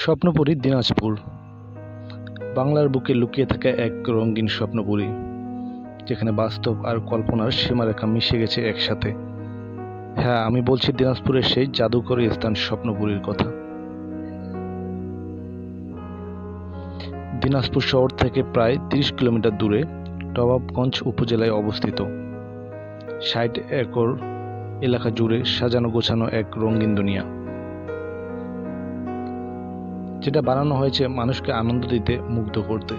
স্বপ্নপুরী, দিনাজপুর। বাংলার বুকে লুকিয়ে থাকা এক রঙিন স্বপ্নপুরী, যেখানে বাস্তব আর কল্পনার সীমারেখা মিশে গেছে একসাথে। হ্যাঁ আমি বলছি দিনাজপুরের সেই জাদুকরী স্থান স্বপ্নপুরীর কথা। দিনাজপুর শহর থেকে প্রায় তিরিশ কিলোমিটার দূরে নবাবগঞ্জ উপজেলায় অবস্থিত। ষাট একর এলাকা জুড়ে সাজানো গোছানো এক রঙিন দুনিয়া। যেটা বানানো হয়েছে মানুষকে আনন্দ দিতে, মুগ্ধ করতে।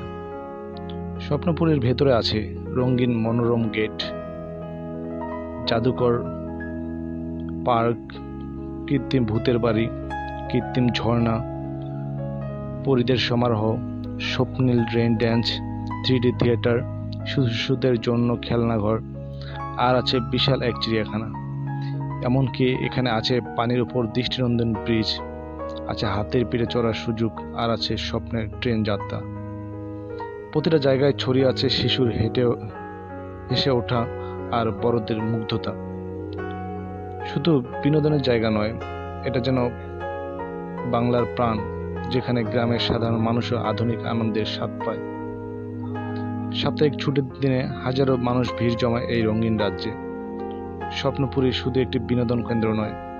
স্বপ্নপুরের ভেতরে আছে রঙিন মনোরম গেট, জাদুকর পার্ক, কৃত্রিম ভূতের বাড়ি, কৃত্রিম ঝর্ণা, পরিদের সমারোহ, স্বপ্নীল rain dance three D theatre, শিশুদের জন্য খেলনাঘর, আর আছে বিশাল এক চিড়িয়াখানা। এমনকি এখানে আছে পানির উপর দৃষ্টিনন্দন ব্রিজ। আছে হাতের পিঠে চড়ার সুযোগ, আর আছে স্বপ্নের ট্রেন যাত্রা। প্রতিটা জায়গায় ছড়িয়ে আছে শিশুর হেঁটে হেসে ওঠা আর বড়দের মুগ্ধতা। শুধু বিনোদনের জায়গা নয়, এটা যেন বাংলার প্রাণ, যেখানে গ্রামের সাধারণ মানুষও আধুনিক আনন্দের স্বাদ পায়। সাপ্তাহিক ছুটির দিনে হাজারো মানুষ ভিড় জমায় এই রঙিন রাজ্যে। স্বপ্নপুরী শুধু একটি বিনোদন কেন্দ্র নয়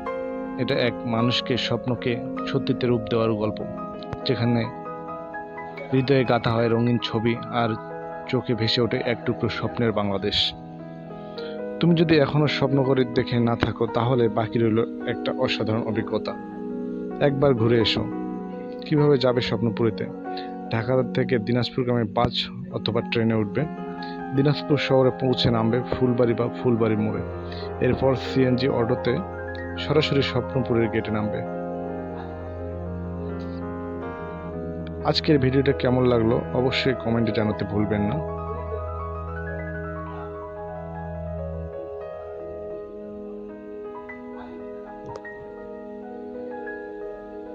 এটা এক মানুষকে, স্বপ্নকে সত্যিতে রূপ দেওয়ার গল্প, যেখানে হৃদয়ে গাঁথা হয় রঙিন ছবি আর চোখে ভেসে ওঠে এক টুকরো স্বপ্নের বাংলাদেশ। তুমি যদি এখনও স্বপ্ন করে দেখে না থাকো, তাহলে বাকি রইল একটা অসাধারণ অভিজ্ঞতা। একবার ঘুরে এসো। কীভাবে যাবে স্বপ্নপুরীতে? ঢাকা থেকে দিনাজপুর গ্রামে বাস অথবা ট্রেনে উঠবে। দিনাজপুর শহরে পৌঁছে নামবে ফুলবাড়ি বা ফুলবাড়ি মোড়ে। এরপর সিএনজি অটোতে সরাসরি স্বপ্নপুরের গেটে নামবে। আজকের ভিডিওটা কেমন লাগল অবশ্যই কমেন্টে জানাতে ভুলবেন না।